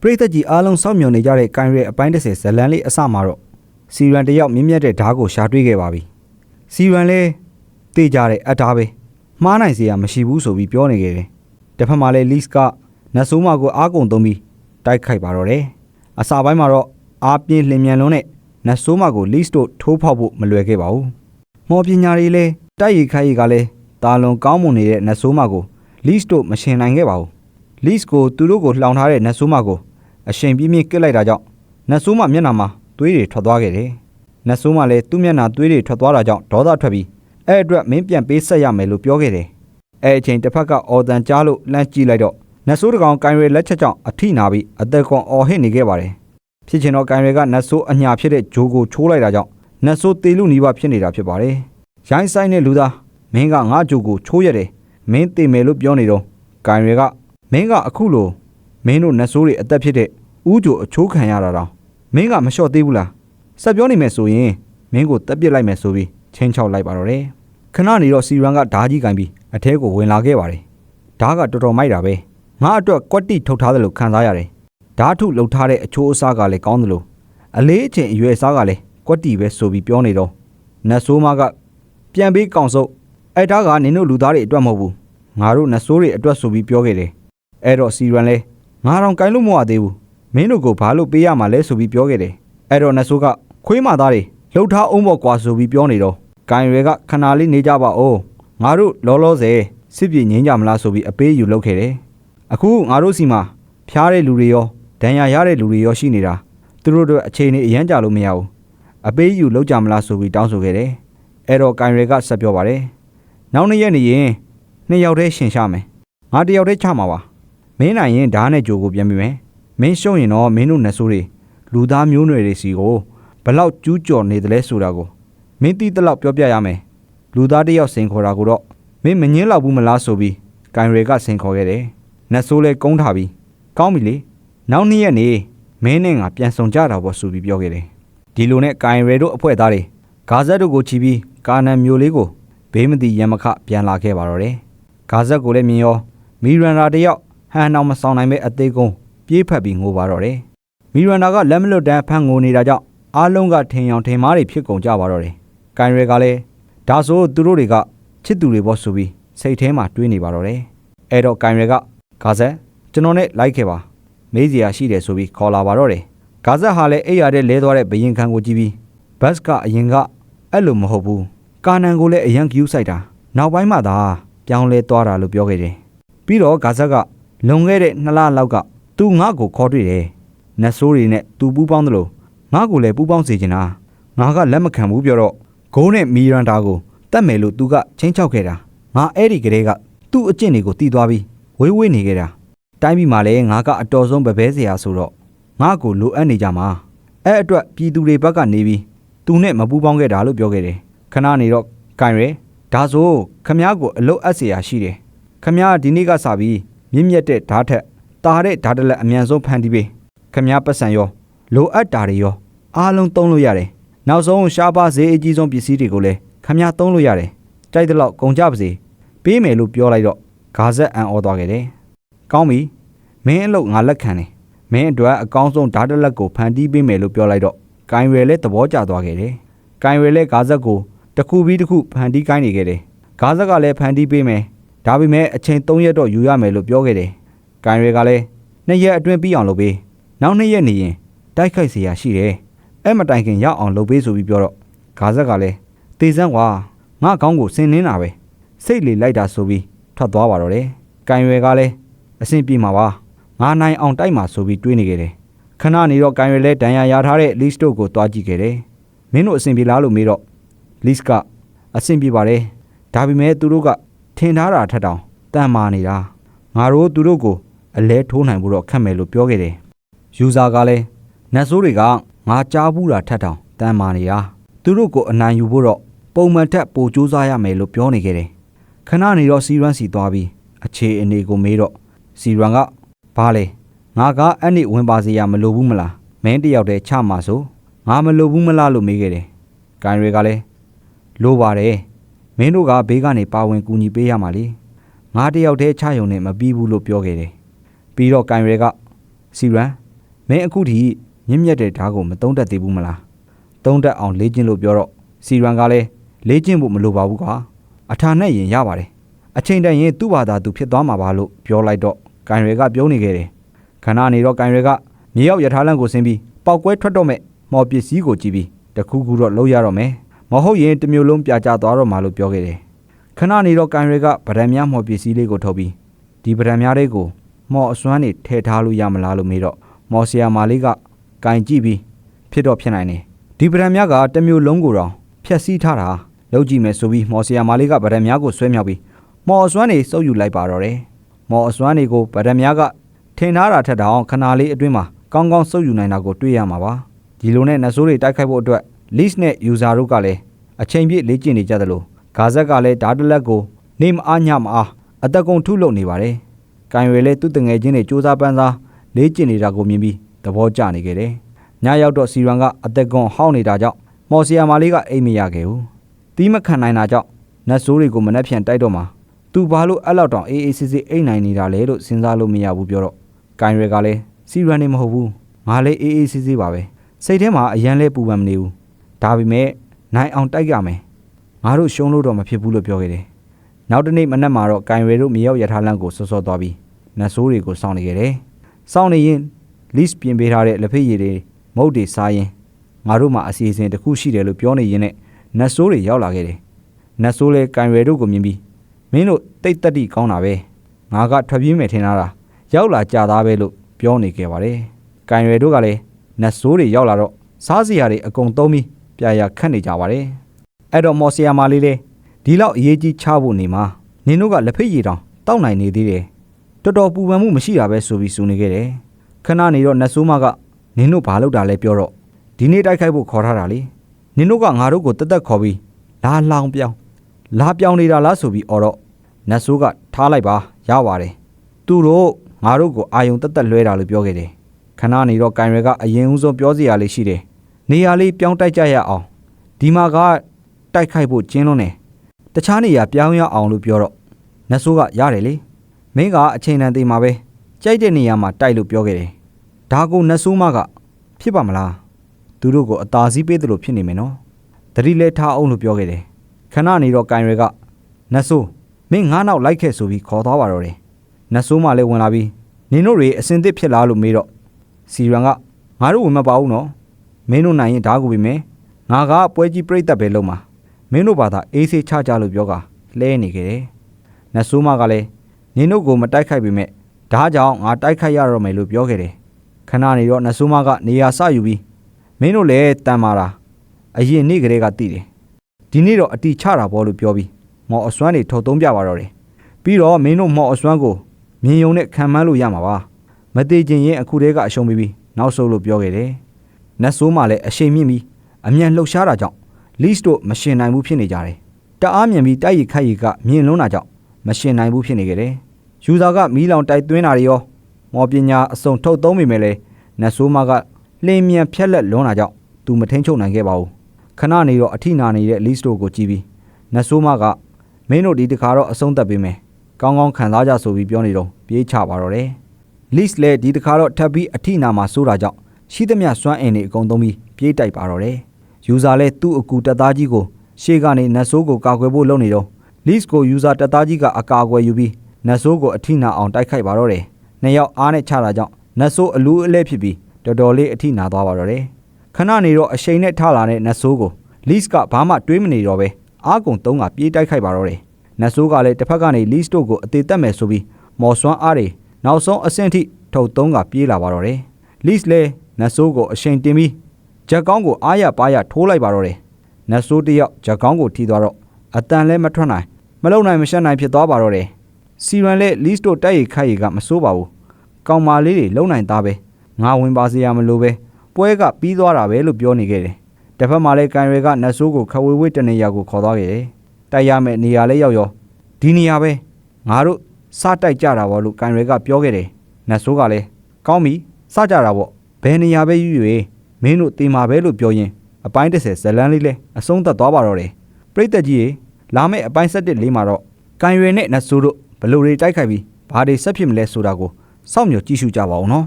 ပရိသတ်ကြီးအားလုံးစောင့်မျှော်နေကြတဲ့ကိုင်ရဲအပိုင်း30ဇလန်လေးအစမှာတော့စီရန်တယောက်မြင့်မြတ်တဲ့ဓာတ်ကိုရှာတွေ့ခဲ့ပါပြီစီရန်လဲတေးကြတဲ့အတားပဲမှားနိုင်စရာမရှိဘူးဆိုပြီးပြောနေခဲ့တယ်တစ်ဖက်မှာလဲလစ်ကနတ်ဆိုးမကိုအားကုန်သုံးပြီးတိုက်ခိုက်ပါတော့တယ်အစာပိုင်းမှာတော့အားပြင်းလင်မြန်လုံးနဲ့နတ်ဆိုးမကိုလစ်တို့ထိုးဖောက်ဖို့မလွယ်ခဲ့ပါဘူးမော်ပညာတွေလဲတိုက်ရိုက်ခိုက်ရိုက်ကလည်းတာလွန်ကောင်းမွန်နေတဲ့နတ်ဆိုးမကိုလစ်တို့မရှင်နိုင်ခဲ့ပါဘူးလစ်ကိုသူတို့ကိုလှောင်ထားတဲ့နတ်ဆိုးမကို အရှင်ပြင်းပြင်းကစ်လိုက်တာကြောင့်နတ်ဆိုးမမျက်နှာမှာသွေးတွေထွက်သွားခဲ့တယ်။နတ်ဆိုးမလည်းသူ့မျက်နှာသွေးတွေထွက်သွားတာကြောင့်ဒေါသထွက်ပြီးအဲ့အတွက်မင်းပြန်ပေးဆက်ရမယ်လို့ပြောခဲ့တယ်။အဲ့အချိန်တစ်ဖက်ကအော်တန်ကြားလို့လှမ်းကြည့်လိုက်တော့နတ်ဆိုးတကောင်ကိုင်ရဲလက်ချက်ကြောင့်အထိနာပြီးအသက်ကွန်အော်ဟစ်နေခဲ့ပါတယ်။ဖြစ်ချင်တော့ကိုင်ရဲကနတ်ဆိုးအညာဖြစ်တဲ့ဂျိုးကိုချိုးလိုက်တာကြောင့်နတ်ဆိုးတေလူနီးပါးဖြစ်နေတာဖြစ်ပါတယ်။ရိုင်းဆိုင်တဲ့လူသားမင်းကငါဂျိုးကိုချိုးရတယ်မင်းတေမယ်လို့ပြောနေတော့ကိုင်ရဲကမင်းကအခုလိုမင်းတို့နတ်ဆိုးတွေအသက်ဖြစ်တဲ့ ဥကြိုအချိုးခံရတာတော့မင်းကမလျှော့သေးဘူးလားဆက်ပြောနေမယ်ဆိုရင်မင်းကိုတက်ပစ်လိုက်မယ်ဆိုပြီးချင်းချောက်လိုက်ပါတော့တယ်ခဏနေတော့စီရန်ကဓာကြီးကင်ပြီးအထဲကိုဝင်လာခဲ့ပါတယ်ဓာကတော်တော်မိုက်တာပဲငါအတွက်ကွက်တိထုတ်ထားတယ်လို့ခံစားရတယ်ဓာထုလှုပ်ထားတဲ့အချိုးအစားကလည်းကောင်းတယ်လို့အလေးအချိန်အရွယ်အစားကလည်းကွက်တိပဲဆိုပြီးပြောနေတော့နတ်ဆိုးမကပြန်ပြီးကောင်စုပ်အဲ့ဓာကနင်တို့လူသားတွေအတွက်မဟုတ်ဘူးငါတို့နတ်ဆိုးတွေအတွက်ဆိုပြီးပြောခဲ့တယ်အဲ့တော့စီရန်လဲငါတော့ကိုင်းလို့မရသေးဘူး မင်းတို့ကိုဘာလို့ပေးရမှာလဲဆိုပြီးပြောခဲ့တယ်အဲ့တော့နတ်ဆိုးကခွေးမသားတွေလှုပ်ထားအောင်ပေါ့ကွာဆိုပြီးပြောနေတော့ဂိုင်ရဲကခဏလေးနေကြပါဦးငါတို့လောလောဆယ်စစ်ပြေငင်းကြမလားဆိုပြီးအပေးယူလုပ်ခဲ့တယ်အခုငါတို့စီမှာဖျားတဲ့လူတွေရောဒဏ်ရာရတဲ့လူတွေရောရှိနေတာသူတို့တို့အခြေအနေအရန်ကြလို့မရဘူးအပေးယူလုပ်ကြမလားဆိုပြီးတောင်းဆိုခဲ့တယ်အဲ့တော့ဂိုင်ရဲကဆက်ပြောပါတယ်နောက်နေ့ရက်နေရင်နှစ်ယောက်တည်းရှင်ရှာမယ်ငါတစ်ယောက်တည်းချမှာပါမင်းနိုင်ရင်ဓာတ်နဲ့ကြိုကိုပြန်ပြီးမယ် မင်းရှုံးရင်တော့မင်းတို့နှဆိုးတွေလူသားမျိုးနွယ်တွေစီကိုဘလောက်ကျူးကျော်နေတယ်လဲဆိုတာကိုမင်းသိတဲ့လောက်ပြောပြရမယ်လူသားတစ်ယောက်စင်ခေါ်တာကိုတော့မင်းမငင်းလောက်ဘူးမလားဆိုပြီးဂိုင်ရဲကစင်ခေါ်ခဲ့တယ်နှဆိုးလဲကုန်းထားပြီးကောင်းပြီလေနောက်နေ့ရက်နေမင်းနဲ့ငါပြန်ဆောင်ကြတာပေါ့ဆိုပြီးပြောခဲ့တယ်ဒီလိုနဲ့ဂိုင်ရဲတို့အဖွဲ့သားတွေဂါဇက်တို့ကိုချီပြီးကာနန်မျိုးလေးကိုဘေးမတိရမခပြန်လာခဲ့ပါတော့တယ်ဂါဇက်ကိုလည်းမြင်ရောမီရန်ရာတယောက်ဟန်အောင်မဆောင်နိုင်မဲ့အသေးကုန်း ပြေးဖက်ပြီးငိုပါတော့တယ်။မီရန်နာကလက်မလွတ်တန်းဖန်ငိုနေတာကြောင့်အားလုံးကထင်အောင်ထင်မှားတွေဖြစ်ကုန်ကြပါတော့တယ်။ကိုင်ရဲကလည်းဒါဆိုသူတို့တွေကချစ်သူတွေပေါ့ဆိုပြီးစိတ်ထဲမှာတွေးနေပါတော့တယ်။အဲ့တော့ကိုင်ရဲကဂါဇက်ကျွန်တော်နဲ့လိုက်ခဲ့ပါမေးစရာရှိတယ်ဆိုပြီးခေါ်လာပါတော့တယ်။ဂါဇက်ဟာလည်းအိပ်ရတဲ့လဲသွားတဲ့ဘရင်ခံကိုကြည့်ပြီးဘတ်ကအရင်ကအဲ့လိုမဟုတ်ဘူး။ကာနန်ကိုလည်းအရန်ကျူးဆိုင်တာနောက်ပိုင်းမှသာပြောင်းလဲသွားတာလို့ပြောခဲ့တယ်။ပြီးတော့ဂါဇက်ကလွန်ခဲ့တဲ့နှစ်လလောက်က ။ "तू ငါ့ကိုခေါ်တွေ့တယ်။နတ်ဆိုးတွေနဲ့ तू ပူးပေါင်းသလို ငါ့ကိုလည်း ပူးပေါင်းစေချင်တာ။ငါက လက်မခံဘူးပြောတော့ ဂုန်းနဲ့ မီရန္ဒါကို သတ်မယ်လို့ သူက ခြိမ်းခြောက်ခဲ့တာ။ငါအဲ့ဒီကတည်းက သူ့အကျင့်တွေကို သိသွားပြီး ဝေးဝေးနေခဲ့တာ။တိုင်းပြည်မှာလည်း ငါက အတော်ဆုံး ပန်းပဲဆရာဆိုတော့ ငါ့ကို လိုအပ်နေကြမှာ။အဲ့အတွက် ပြည်သူတွေဘက်ကနေပြီး သူနဲ့ မပူးပေါင်းခဲ့တာလို့ ပြောခဲ့တယ်။ခဏနေတော့ ကိုင်ရယ်၊ဒါဆို ခင်ဗျားကို အလုပ်အပ်စရာရှိတယ်။ခင်ဗျား ဒီနေ့ကစပြီး မြင့်မြတ်တဲ့ ဓားထက် တာတဲ့ဓာတ်တလက်အမြန်ဆုံးဖန်တီးပေးခမည်းပတ်စံရောလိုအပ်တာတွေရောအားလုံးသုံးလို့ရတယ်နောက်ဆုံးရှားပါဈေးအကြီးဆုံးပစ္စည်းတွေကိုလည်းခမည်းသုံးလို့ရတယ်ကြိုက်တဲ့လောက်ကုန်ကြပါစေပေးမယ်လို့ပြောလိုက်တော့ဂါဇက်အံ့ဩသွားခဲ့တယ်ကောင်းပြီမင်းအလုပ်ငါလက်ခံတယ်မင်းအတွက်အကောင်းဆုံးဓာတ်တလက်ကိုဖန်တီးပေးမယ်လို့ပြောလိုက်တော့ကိုင်ရယ်လည်းသဘောကျသွားခဲ့တယ်ကိုင်ရယ်လည်းဂါဇက်ကိုတစ်ခုပြီးတစ်ခုဖန်တီးကိုင်းနေခဲ့တယ်ဂါဇက်ကလည်းဖန်တီးပေးမယ်ဒါပေမဲ့အချိန်3ရက်တော့ယူရမယ်လို့ပြောခဲ့တယ်။ ဂိုင်ရဲကလည်းနှစ်ရက်အတွင်းပြီးအောင်လုပ်ပေး။နောက်နှစ်ရက်နေရင်တိုက်ခိုက်เสียရရှိတယ်။အဲ့မတိုင်ခင်ရောက်အောင်လုပ်ပေးဆိုပြီးပြောတော့ဂါဇက်ကလည်းတေစမ်းကွာငါကောင်းကိုစင်နှင်းတာပဲ။စိတ်လေလိုက်တာဆိုပြီးထွက်သွားပါတော့တယ်။ဂိုင်ရဲကလည်းအဆင်ပြေမှာပါ။ငါနိုင်အောင်တိုက်မှာဆိုပြီးတွေးနေခဲ့တယ်။ခဏနေတော့ဂိုင်ရဲလည်းဒဏ်ရာရထားတဲ့ list တို့ကိုတွားကြည့်ခဲ့တယ်။မင်းတို့အဆင်ပြေလားလို့မေးတော့ list ကအဆင်ပြေပါတယ်။ဒါပေမဲ့သူတို့ကထင်ထားတာထက်တောင်တန်မာနေတာငါတို့သူတို့ကို အလဲထိုးနိုင်ဖို့တော့ခက်မယ်လို့ပြောခဲ့တယ်ယူဇာကလည်းနတ်ဆိုးတွေကငါကြားဘူးတာထက်တောင်တန်မာနေတာသူတို့ကိုအနိုင်ယူဖို့တော့ပုံမှန်ထက်ပိုကြိုးစားရမယ်လို့ပြောနေခဲ့တယ်ခဏနေတော့စီရန်စီသွားပြီးအခြေအနေကိုမေးတော့စီရန်ကဘာလဲငါကအဲ့နေ့ဝင်ပါစေရမလိုဘူးမလားမင်းတယောက်တည်းချမှာဆိုငါမလိုဘူးမလားလို့မေးခဲ့တယ်ဂိုင်တွေကလည်းလိုပါတယ်မင်းတို့ကဘေးကနေပါဝင်ကူညီပေးရမှာလေငါတယောက်တည်းချယုံနဲ့မပြီးဘူးလို့ပြောခဲ့တယ် ပြီးတော့ကန်ရဲကစီရန်မင်းအခုထိမြင့်မြတ်တဲ့ဓာတ်ကိုမသုံးတတ်သေးဘူးမလားသုံးတတ်အောင်လေ့ကျင့်လို့ပြောတော့စီရန်ကလည်းလေ့ကျင့်ဖို့မလိုပါဘူးကွာအထာနဲ့ရင်ရပါတယ်အချိန်တန်ရင်သူ့ဘာသာသူဖြစ်သွားမှာပါလို့ပြောလိုက်တော့ကန်ရွယ်ကပြုံးနေခဲ့တယ်ခဏနေတော့ကန်ရွက်ကမြေရောက်ရထားလမ်းကိုဆင်းပြီးပောက်ကွဲထွက်တော့မဲ့မော်ပစ္စည်းကိုကြည့်ပြီးတခုခုတော့လုံးရတော့မယ်မဟုတ်ရင်တစ်မျိုးလုံးပြာကျသွားတော့မှာလို့ပြောခဲ့တယ်ခဏနေတော့ကန်ရွက်ကဗဒံများမော်ပစ္စည်းလေးကိုထုတ်ပြီးဒီဗဒံများလေးကို မော်အစွမ်းနေထည့်ထားလို့ရမလားလို့မေးတော့မော်ဆီယာမာလေးကကင်ကြည့်ပြီးဖြစ်တော့ဖြစ်နိုင်တယ်ဒီဗဒံများကတစ်မျိုးလုံးကိုတော့ဖြက်စီးထားတာလောက်ကြည့်မယ်ဆိုပြီးမော်ဆီယာမာလေးကဗဒံများကိုဆွဲမြောက်ပြီးမော်အစွမ်းနေစုပ်ယူလိုက်ပါတော့တယ်မော်အစွမ်းတွေကိုဗဒံများကထင်ထားတာထက်တောင်ခဏလေးအတွင်းမှာကောင်းကောင်းစုပ်ယူနိုင်တာကိုတွေ့ရမှာပါဒီလိုနဲ့နဆိုးတွေတိုက်ခိုက်ဖို့အတွက် list နဲ့ user တို့ကလည်းအချိန်ပြည့်လေ့ကျင့်နေကြသလိုဂါဇက်ကလည်းဓာတ်တလက်ကိုနေမအားညမအားအသက်ကုန်ထုလုပ်နေပါတယ်။ ကံရွယ်လည်းသူ့တငယ်ချင်းတွေစူးစမ်းပန်းစားလေ့ကျင့်နေတာကိုမြင်ပြီးသဘောကျနေခဲ့တယ်။ညရောက်တော့စီရန်ကအသက်ကုန်ဟောင်းနေတာကြောင့်မော်ဆီယာမာလေးကအိမ်မရခဲ့ဘူး။တီးမခံနိုင်တာကြောင့်နတ်ဆိုးတွေကိုမနှက်ဖြန်တိုက်တော့မှာသူဘာလို့အဲ့လောက်တောင်အေးအေးဆေးဆေးအိမ်နိုင်နေတာလဲလို့စဉ်းစားလို့မရဘူးပြောတော့ကံရွယ်ကလည်းစီရန်နေမဟုတ်ဘူးငါလည်းအေးအေးဆေးဆေးပါပဲစိတ်ထဲမှာအရန်လဲပူပန်မနေဘူးဒါပေမဲ့နိုင်အောင်တိုက်ရမယ်ငါတို့ရှုံးလို့တော့မဖြစ်ဘူးလို့ပြောခဲ့တယ် နောက်တစ်နေ့မနက်မှာတော့ကံရွယ်တို့မြေရောက်ရထားလမ်းကိုစောစောသွားပြီးနတ်ဆိုးတွေကိုစောင့်နေခဲ့တယ်စောင့်နေရင် list ပြင်ပေးထားတဲ့လက်ဖက်ရည်တွေမုတ်တွေစားရင်ငါတို့မှာအစီအစဉ်တစ်ခုရှိတယ်လို့ပြောနေရင်နဲ့နတ်ဆိုးတွေရောက်လာခဲ့တယ်နတ်ဆိုးလဲကံရွယ်တို့ကိုမြင်ပြီးမင်းတို့တိတ်တက်တိကောင်းတာပဲငါကထွက်ပြေးမယ်ထင်တာလားရောက်လာကြသားပဲလို့ပြောနေခဲ့ပါတယ်ကံရွယ်တို့ကလည်းနတ်ဆိုးတွေရောက်လာတော့စားစရာတွေအကုန်သုံးပြီးပြာရခတ်နေကြပါတယ်အဲ့တော့မော်ဆီယာမာလေးလေ ဒီလောက်အရေးကြီးချဖို့နေမှာနင်တို့ကလက်ဖက်ရည်တောင်တောက်နိုင်နေသေးတယ်တော်တော်ပူပန်မှုမရှိတာပဲဆိုပြီးစုနေခဲ့တယ်ခဏနေတော့နတ်ဆိုးမကနင်တို့ဘာလုပ်တာလဲပြောတော့ဒီနေ့တိုက်ခိုက်ဖို့ခေါ်ထားတာလေနင်တို့ကငါတို့ကိုတက်တက်ခေါ်ပြီးလာလောင်ပြောင်းလာပြောင်းနေတာလားဆိုပြီးအော်တော့နတ်ဆိုးကထားလိုက်ပါရပါတယ်သူတို့ငါတို့ကိုအာယုံတက်တက်လွှဲတာလို့ပြောခဲ့တယ်ခဏနေတော့ကန်ရွယ်ကအရင်ဦးဆုံးပြောစရာလေးရှိတယ်နေရာလေးပြောင်းတိုက်ကြရအောင်ဒီမှာကတိုက်ခိုက်ဖို့ကျင်းလုံးနေတ ခြားနေရာပြောင်းရအောင်လို့ပြောတော့နတ်ဆိုးကရတယ်လေမင်းကအချိန်တန်သေးမှာပဲကြိုက်တဲ့နေရာမှာတိုက်လို့ပြောခဲ့တယ်ဒါကိုနတ်ဆိုးမကဖြစ်ပါမလားသူတို့ကိုအသာစီးပေးတယ်လို့ဖြစ်နေမယ်နော်တတိလဲထားအောင်လို့ပြောခဲ့တယ်ခဏနေတော့ကန်ရွယ်ကနတ်ဆိုးမင်းငါးနောက်လိုက်ခဲ့ဆိုပြီးခေါ်သွားပါတော့တယ်နတ်ဆိုးမလည်းဝင်လာပြီးနင်တို့တွေအစင်သစ်ဖြစ်လာလို့မေးတော့စီရန်ကငါတို့ဝင်မပါဘူးနော်မင်းတို့နိုင်ရင်ဓာတ်ကိုပြီးမယ်ငါကပွဲကြီးပြိတ်သက်ပဲလုံးမှာ မင်းတို့ဘာသာအေးဆေးချကြလို့ပြောကလဲနေခဲ့တယ်နတ်ဆိုးမကလည်းနင်တို့ကိုမတိုက်ခိုက်ပေမဲ့ဒါကြောင့်ငါတိုက်ခိုက်ရတော့မယ်လို့ပြောခဲ့တယ်ခဏနေတော့နတ်ဆိုးမကနေရာဆယူပြီးမင်းတို့လည်းတန်မာတာအရင်နေ့ကလေးကတည်တယ်ဒီနေ့တော့အတီချတာပေါ့လို့ပြောပြီးမော်အစွမ်းတွေထုတ်သုံးပြပါတော့တယ်ပြီးတော့မင်းတို့မော်အစွမ်းကိုမြင်ယုံနဲ့ခံမှန်းလို့ရမှာပါမသေးခြင်းရင်အခုတည်းကအရှုံးပြီးပြီးနောက်ဆုံးလို့ပြောခဲ့တယ်နတ်ဆိုးမှလည်းအရှိန်မြင့်ပြီးအမြန်လှုပ်ရှားတာကြောင့် list တို့မရှင်နိုင်ဘူးဖြစ်နေကြတယ်တအားမြန်ပြီးတိုက်ရိုက်ခိုက်ရိုက်ကမြင်လုံးတာကြောင့်မရှင်နိုင်ဘူးဖြစ်နေခဲ့တယ်ယူဇာကမီးလောင်တိုက်သွင်းတာတွေရောမော်ပညာအစုံထုတ်သုံးမိမယ်လေနတ်ဆိုးမကလင်းမြန်ဖြက်လက်လွန်းတာကြောင့်သူမထိန်ချုပ်နိုင်ခဲ့ပါဘူးခဏနေတော့အထိနာနေတဲ့ list တို့ကိုကြည့်ပြီးနတ်ဆိုးမကမင်းတို့ဒီတခါတော့အဆုံးသတ်ပေးမယ်ကောင်းကောင်းခံစားကြဆိုပြီးပြောနေတော့ပြေးချပါတော့တယ် list လည်းဒီတခါတော့ထပ်ပြီးအထိနာမှာစိုးတာကြောင့်ရှိသမျှစွမ်းအင်တွေအကုန်သုံးပြီးပြေးတိုက်ပါတော့တယ် user လည်းသူ့အကူတက်သားကြီးကိုရှေ့ကနေနတ်ဆိုးကိုကာကွယ်ဖို့လုပ်နေတော့ list ကို user တက်သားကြီးကအကာအကွယ်ယူပြီးနတ်ဆိုးကိုအထိနာအောင်တိုက်ခိုက်ပါတော့တယ်နှစ်ယောက်အားနဲ့ချတာကြောင့်နတ်ဆိုးအလူးအလဲဖြစ်ပြီးတော်တော်လေးအထိနာသွားပါတော့တယ်ခဏနေတော့အရှိန်နဲ့ထလာတဲ့နတ်ဆိုးကို list ကဘာမှတွေးမနေတော့ပဲအားကုန်သုံးကပြေးတိုက်ခိုက်ပါတော့တယ်နတ်ဆိုးကလည်းတစ်ဖက်ကနေ list တို့ကိုအသေးတက်မယ်ဆိုပြီးမော်စွမ်းအားတွေနောက်ဆုံးအဆင့်ထိထုတ်သုံးကပြေးလာပါတော့တယ် list လဲနတ်ဆိုးကိုအရှိန်တင်ပြီး ဂျက်ကောင်းကိုအားရပါးရထိုးလိုက်ပါတော့တယ်နတ်ဆိုးတယောက်ဂျက်ကောင်းကိုထိသွားတော့အတန်လဲမထွက်နိုင်မလုံနိုင်မရှက်နိုင်ဖြစ်သွားပါတော့တယ်စီရန်လဲ list တို့တိုက်ရိုက်ခိုက်ရိုက်ကမစိုးပါဘူးကောင်မာလေးတွေလုံနိုင်သားပဲငါဝင်ပါစေရမလို့ပဲပွဲကပြီးသွားတာပဲလို့ပြောနေခဲ့တယ်တစ်ဖက်မှာလဲကန်ရွယ်ကနတ်ဆိုးကိုခဝေဝေးတနေရာကိုခေါ်သွားခဲ့တယ်တိုက်ရမယ့်နေရာလဲရောက်ရောဒီနေရာပဲငါတို့စတိုက်ကြတာပေါ့လို့ကန်ရွယ်ကပြောခဲ့တယ်နတ်ဆိုးကလည်းကောင်းပြီစကြတာပေါ့ဘယ်နေရာပဲယူ၍ မင်းတို့တင်มาပဲလို့ပြောရင်အပိုင်း30ဇလန်းလေးလဲအဆုံးသတ်သွားပါတော့တယ်ပြိတ္တကြီးရေလာမယ့်အပိုင်း7လေးမှာတော့ကန်ရွယ်နဲ့နတ်ဆိုးတို့ဘလို့တွေတိုက်ခိုက်ပြီးဘာတွေဆက်ဖြစ်မလဲဆိုတာကိုစောင့်မျှော်ကြည့်ရှုကြပါဦးနော်